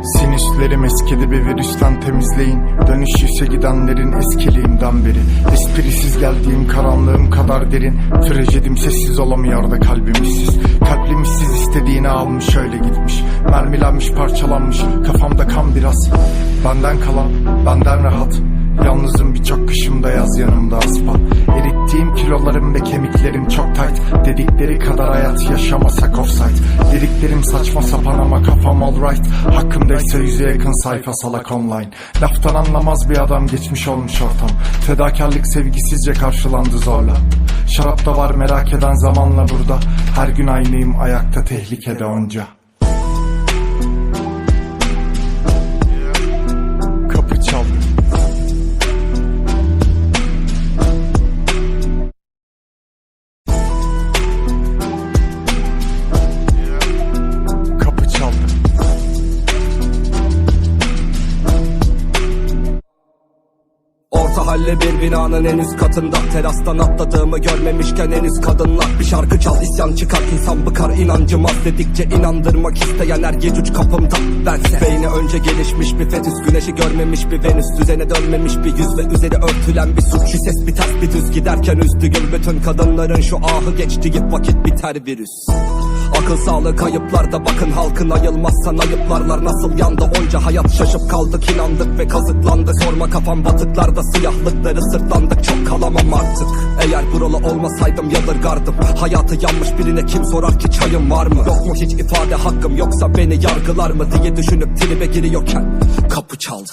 Defterim eskidi bir virüsten temizleyin. Dönüş yüse gidenlerin eskiliğimden beri. Esprisiz geldiğim karanlığım kadar derin. Trajedim sessiz olamıyor da kalbimizsiz Kalbimizsiz istediğini almış öyle gitmiş. Mermilenmiş parçalanmış. Kafamda kan biraz. Benden kalan benden rahat. Yalnızım birçok kışımda yaz yanımda asfalt. Erittiğim kilolarım ve kemiklerim çok tight. Dedikleri kadar hayat yaşamasak Dediklerim saçma sapan ama kafam alright. Hakkımdaysa yüze yakın sayfa salak online. Laftan anlamaz bir adam geçmiş olmuş ortam. Fedakarlık sevgisizce karşılandı zorla. Şarapta var merak eden zamanla burada. Her gün aynıyım ayakta tehlikede onca Orta halle bir binanın en üst katında. Terastan atladığımı görmemişken en üst kadınlar Bir şarkı çal. İsyan çıkar insan bıkar inancım az dedikçe inandırmak isteyen her gecuç kapımda. Bense beyni önce gelişmiş bir fetüs Güneşi görmemiş bir venüs. Düzene dönmemiş bir yüz ve üzeri örtülen bir suç. Şu ses bir ters bir düz giderken üzdüğüm bütün kadınların Şu ahı geçtiği vakit biter virüs Akıl sağlığı kayıplarda. Bakın halkın ayılmazsan ayıplarlar Nasıl yandı onca hayat? Şaşıp kaldık inandık ve kazıklandık. Sorma kafam batıklarda siyahlıkları sırtlandık. Çok kalamam artık. Eğer buralı olmasaydım yadırgardım. Hayatı yanmış birine kim sorar ki çayım var mı? Yok mu hiç ifade hakkım? Yoksa beni yargılar mı Diye düşünüp tribe giriyorken kapı çaldı.